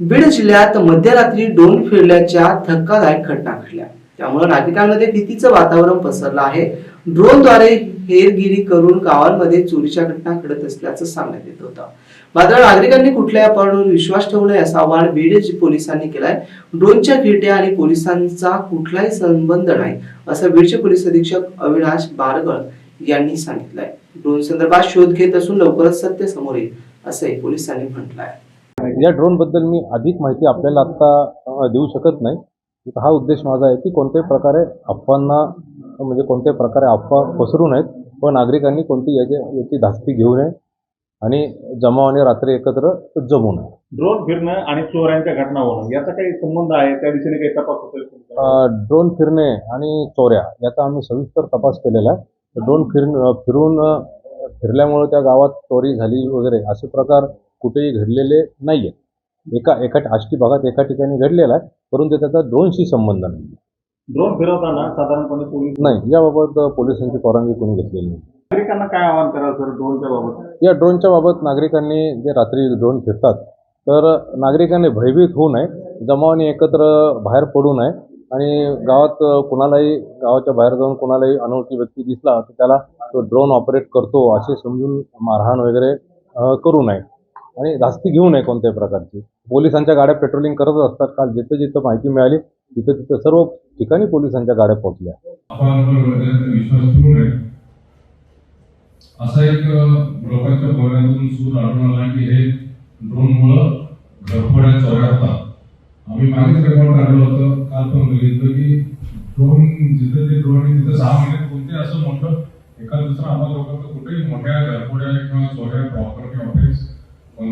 बीड जिल्ह्यात मध्यरात्री डोन फिरल्याच्या धक्कादायक घटना घडल्या. त्यामुळे नागरिकांमध्ये भीतीचं वातावरण पसरलं आहे. ड्रोनद्वारे हेरगिरी करून गावांमध्ये चोरीच्या घटना घडत असल्याचं सांगण्यात येत होतं. मात्र नागरिकांनी कुठल्या अपॉर्डवर विश्वास ठेवू नये असं आवाहन बीड पोलिसांनी केलंय. ड्रोनच्या घिरट्या आणि पोलिसांचा कुठलाही संबंध नाही असं बीडचे पोलीस अधीक्षक अविनाश बारगळ यांनी सांगितलंय. ड्रोन संदर्भात शोध घेत असून लवकरच सत्य समोर येईल असंही पोलिसांनी म्हटलंय. या ड्रोनबद्दल मी अधिक माहिती आपल्याला आत्ता देऊ शकत नाही. हा उद्देश माझा आहे की कोणत्याही प्रकारे अफवांना म्हणजे कोणत्याही प्रकारे अफवा पसरू नयेत व नागरिकांनी कोणती याची याची धास्ती घेऊ नये आणि जमावाने रात्री एकत्र जमू नये. ड्रोन फिरणं आणि चोऱ्यांच्या घटना होणं याचा काही संबंध आहे? त्या दिशेने काही तपास? अ, ड्रोन फिरणे आणि चोऱ्या याचा आम्ही सविस्तर तपास केलेला आहे. ड्रोन फिर फिरून फिरल्यामुळे त्या गावात चोरी झाली वगैरे असे प्रकार कुठेही घडलेले नाही आहेत एका एका आष्टी भागात एका ठिकाणी घडलेला आहे परंतु त्याचा ड्रोनशी संबंध नाही ड्रोन फिरवताना साधारणपणे पोलीस नाही याबाबत पोलिसांची परवानगी कोणी घेतलेली नाही. नागरिकांना काय आवाहन कराल सर ड्रोनच्या बाबत? या ड्रोनच्या बाबत नागरिकांनी जे रात्री ड्रोन फिरतात तर नागरिकांनी भयभीत होऊ नये जमावाने एकत्र बाहेर पडू नये आणि गावात कुणालाही गावाच्या बाहेर जाऊन कुणालाही अनोळखी व्यक्ती दिसला तर त्याला तो ड्रोन ऑपरेट करतो असे समजून मारहाण वगैरे करू नये. आणि जास्ती घेऊ नये कोणत्याही प्रकारची. पोलिसांच्या गाड्या पेट्रोलिंग करत असतात. काल जिथं जिथं माहिती मिळाली तिथं तिथं सर्व ठिकाणी पोलिसांच्या गाड्या पोहोचल्या. असा एक लोकांच्या बोलण्यातून सूर आढळून आला की हे ड्रोनमुळं घरफोड्या चोऱ्या होतात आम्ही मागेच रेकॉर्ड काढलं होतं. काल पण बघितलं की ड्रोन जिथं ते ड्रोन आहे तिथं सहा महिन्यात कोणते असं मोठं एका दुसरं आम्हाला लोकांचं कुठेही मोठ्या घरफोड्या किंवा चोऱ्या प्रॉपर्टी ऑफिस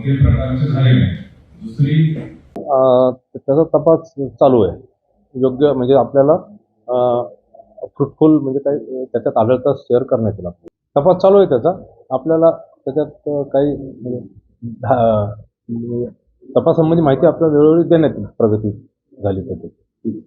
कोणत्याही प्रकारचे झाले नाही. दुसरी? त्याचा तपास चालू आहे. योग्य म्हणजे आपल्याला फ्रुटफुल म्हणजे काही त्याच्यात आढळता शेअर करण्यात येईल आपल्याला. तपास चालू आहे त्याचा. आपल्याला त्याच्यात काही म्हणजे धा- म्हणजे, तपासासंबंधी माहिती आपल्याला वेळोवेळी देण्यात येईल. प्रगती झाली तर त्याची